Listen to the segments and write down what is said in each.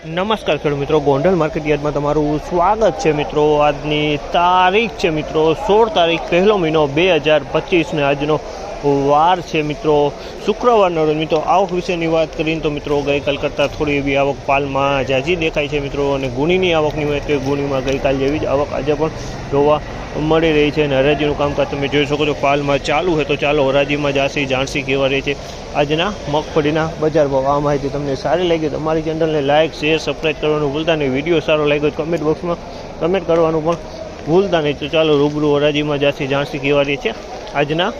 નમસ્કાર ખેડૂત મિત્રો, ગોંડલ માર્કેટ તમારું સ્વાગત છે મિત્રો. આજની તારીખ છે મિત્રો, સોળ તારીખ પહેલો મહિનો બે હજાર પચીસને આજનો વાર છે મિત્રો. શુક્રવારનો રોજ મિત્રો, આવક વિશેની વાત કરીને તો મિત્રો, ગઈકાલ કરતાં થોડી એવી આવક પાલમાં જાજી દેખાય છે મિત્રો. અને ગુણીની આવકની હોય તો ગુણીમાં ગઈકાલ જેવી જ આવક આજે પણ જોવા મળી રહી છે. અને હરાજીનું કામકાજ તમે જોઈ શકો છો, પાલમાં ચાલુ હોય તો ચાલો હરાજીમાં જાસી જાણસી કેવા રહી છે. આજના મગફળીના બજાર ભાવ, આ માહિતી તમને સારી લાગી તો અમારી ચેનલને લાઇક શેર સબસ્ક્રાઈબ કરવાનું ભૂલતા નહીં. વીડિયો સારો લાગ્યો કમેન્ટ બોક્સમાં કમેન્ટ કરવાનું પણ ભૂલતા નહીં. તો ચાલો રૂબરૂ હરાજીમાં જાસી જાણસી કેવા રહી છે આજના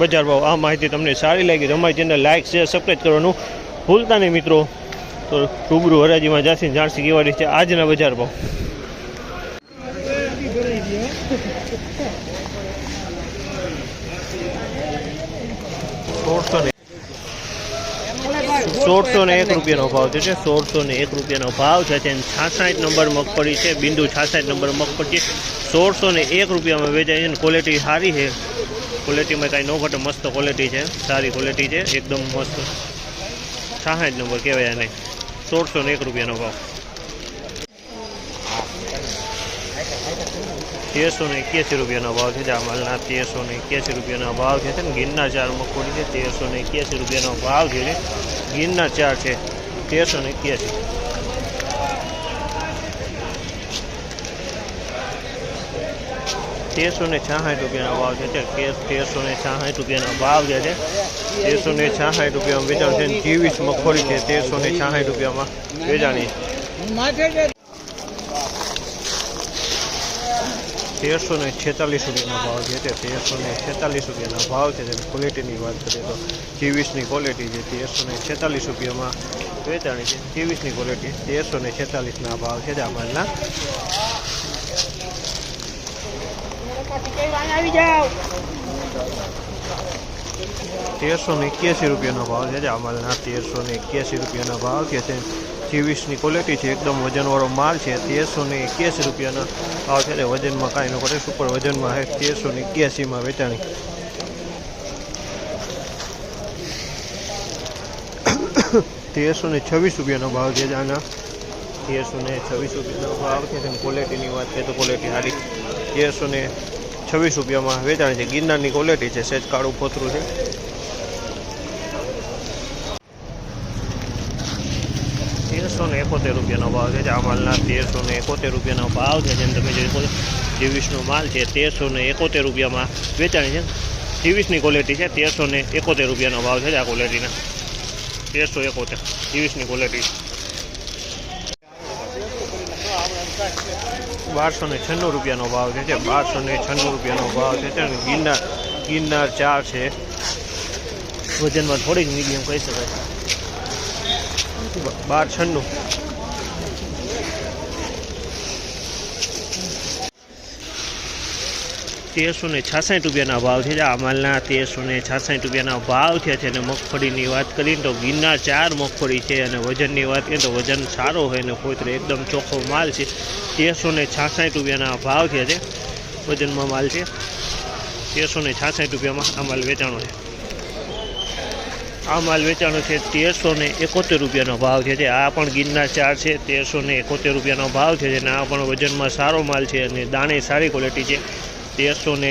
બજાર ભાવ, આ માહિતી તમને સારી લાગી તો અમારી ચેનલ લાઇક શેર સબસ્ક્રાઈબ કરવાનું ભૂલતા નહીં મિત્રો. તો રૂબરૂ હરાજીમાં જાસી જાણસી કેવા છે, આજના બજાર ભાવ. સોળસો ને એક રૂપિયાનો ભાવ છે સોળસો ને એક રૂપિયાનો ભાવ છે તેને છાસઠ નંબર મગફળી છે, બિંદુ છાસઠ નંબર મગફળી છે. સોળસો ને એક રૂપિયામાં વેચાય છે ક્વોલિટી સારી છે. ક્વોલિટીમાં કાંઈ ન ઘટે, મસ્ત ક્વોલિટી છે, સારી ક્વોલિટી છે, એકદમ મસ્ત. છાસઠ નંબર કહેવાય નહીં સોળસો ને એક રૂપિયાનો ભાવ. તેરસો ને એક્યાસી રૂપિયાનો ભાવ છે આ માલના તેરસો ને એક્યાસી રૂપિયાનો ભાવ છે ને? ગિરના ચાર મગફળી છે, તેરસો ને એક્યાસી રૂપિયાનો ભાવ છે ગિરના ચાર છે, તેરસો ને એક્યાસી. તેરસો ને છાસઠ રૂપિયાનો ભાવ છે. તે તેરસો ને છાસઠ રૂપિયાનો ભાવ જે છે તેરસો ને છાસઠ રૂપિયામાં વેચાણ છે. ત્રેવીસ મગફળી છે તેરસો ને છાસઠ રૂપિયામાં વેચાણી. તેરસો ને છેતાલીસ રૂપિયાનો ભાવ છે. તે તેરસો ને છેતાલીસ રૂપિયાનો ભાવ છે. તેની ક્વોલિટીની વાત કરીએ તો ત્રેવીસની ક્વોલિટી છે તેરસો ને છેતાલીસ રૂપિયામાં વેચાણી છે. ત્રેવીસની ક્વોલિટી તેરસો ને છેતાલીસના ભાવ છે. આ માલના તેરસો ને એક્યાસી રૂપિયાનો ભાવ છે. આ માલના તેરસો ને એક્યાસી રૂપિયાનો ભાવ છે. તે ત્રેવીસની ક્વોલિટી છે. એકદમ વજનવાળો માલ છે. તેરસો ને એક્યાસી રૂપિયાનો ભાવ છે. તે વજનમાં કાંઈ ન કરે. સુપર વજનમાં છે તેરસો ને એક્યાસીમાં વેચાણી. તેરસો ને છવ્વીસ રૂપિયાનો ભાવ છે. આના તેરસો ને છવ્વીસ રૂપિયાનો ભાવ છે. તેની ક્વોલિટીની વાત કરીએ તો ક્વોલિટી સારી. તેરસો ને છવ્વીસ રૂપિયામાં વેચાણી છે. ગિરનારની ક્વોલિટી છે, સેજ કાળું ફોતરું છે. તેરસો ને એકોતેર રૂપિયાનો ભાવ છે. આ માલના તેરસો ને એકોતેર રૂપિયાનો ભાવ છે. જેમ તમે જોઈ શકો ત્રેવીસનો માલ છે, તેરસો ને એકોતેર રૂપિયામાં વેચાણી છે. ત્રેવીસની ક્વોલિટી છે, તેરસો ને એકોતેર રૂપિયાનો ભાવ છે આ ક્વોલિટીના તેરસો એકોતેર ત્રેવીસની ક્વોલિટી બારસો ને છન્નું રૂપિયાનો ભાવ છે, જે બારસો ને છન્નું રૂપિયાનો ભાવ છે. અને ગિરનાર ગિરનાર ચાર છે. વજનમાં થોડીક મીડિયમ કહી શકાય. બાર છન્નું. તેરસો ને છાસઠ રૂપિયાના ભાવ છે. આ માલના તેરસો ને છાસઠ રૂપિયાના ભાવ છે અને મગફળીની વાત કરીએ તો ગિરનાર ચાર મગફળી છે અને વજનની વાત કરીએ તો વજન સારો હોય ને કોઈ એકદમ ચોખ્ખો માલ છે. તેરસો ને છાસઠ રૂપિયાના ભાવ છે. વજનમાં માલ છે. તેરસો ને છાસઠ રૂપિયામાં આ માલ વેચાણો છે. આ માલ વેચાણો છે તેરસો ને એકોતેર રૂપિયાનો ભાવ છે. આ પણ ગિરનાર ચાર છે. તેરસો ને એકોતેર રૂપિયાનો ભાવ છે અને આ પણ વજનમાં સારો માલ છે અને દાણે સારી ક્વોલિટી છે. તેરસો ને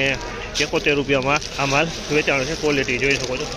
એકોતેર રૂપિયામાં આ માલ વેચાણો છે. ક્વોલિટી જોઈ શકો છો.